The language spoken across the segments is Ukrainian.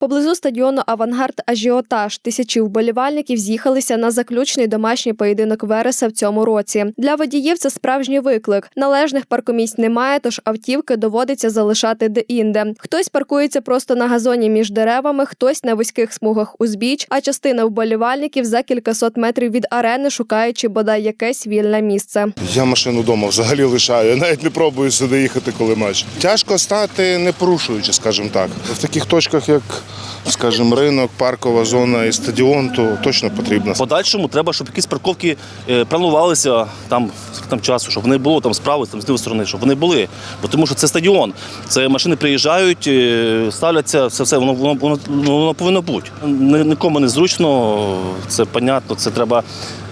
Поблизу стадіону Авангард Ажіотаж тисячі вболівальників з'їхалися на заключний домашній поєдинок Вереса в цьому році. Для водіїв це справжній виклик. Належних паркомісць немає, тож автівки доводиться залишати де-інде. Хтось паркується просто на газоні між деревами, хтось на вузьких смугах узбіч, а частина вболівальників за кількасот метрів від арени, шукаючи бодай якесь вільне місце. Я машину вдома взагалі лишаю. Навіть не пробую сюди їхати, коли матч. Тяжко стати не порушуючи, скажімо так. В таких точках, як, скажімо, ринок, паркова зона і стадіон, то точно потрібно. Подальшому треба, щоб якісь парковки е, планувалися там, там часу, щоб вони було там справи, там з лівої сторони, щоб вони були. Бо тому що це стадіон. Це машини приїжджають, е, ставляться, все, все воно, воно, воно, воно повинно бути. Нікому не зручно, це понятно, це треба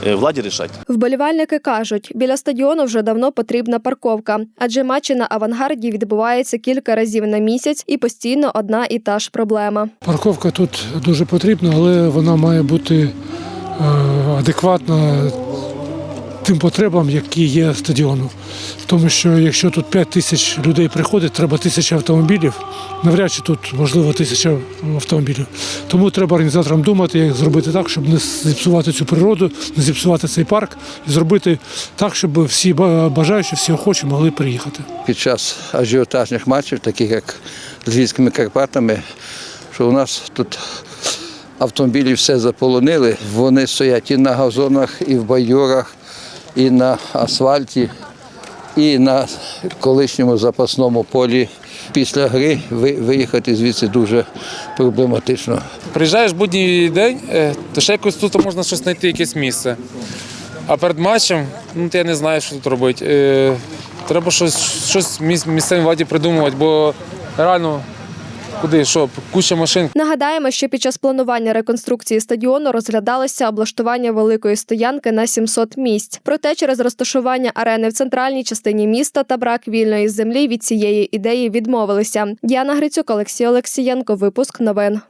е, владі рішати. Вболівальники кажуть, біля стадіону вже давно потрібна парковка, адже матчі на авангарді відбуваються кілька разів на місяць і постійно одна і та ж проблема. Парковка тут дуже потрібна, але вона має бути е, адекватна тим потребам, які є стадіону. Тому що якщо тут 5 тисяч людей приходить, треба тисяча автомобілів. Навряд чи тут можливо тисяча автомобілів. Тому треба організаторам думати, як зробити так, щоб не зіпсувати цю природу, не зіпсувати цей парк і зробити так, щоб всі бажаючі, всі охочі могли приїхати. під час ажіотажних матчів, таких як з Львівськими Карпатами, що у нас тут автомобілі все заполонили. Вони стоять і на газонах, і в байорах, і на асфальті, і на колишньому запасному полі. Після гри виїхати звідси дуже проблематично. Приїжджаєш будній день, е, то ще якось тут можна щось знайти, якесь місце. А перед матчем, ну я не знаю, що тут робити. Е, Треба щось, щось місцевій владі придумувати, бо реально куди, що, куча машин, Нагадаємо, що під час планування реконструкції стадіону розглядалося облаштування великої стоянки на 700 місць. Проте через розташування арени в центральній частині міста та брак вільної землі від цієї ідеї відмовилися. Діана Грицюк, Олексій Олексієнко. Випуск новин.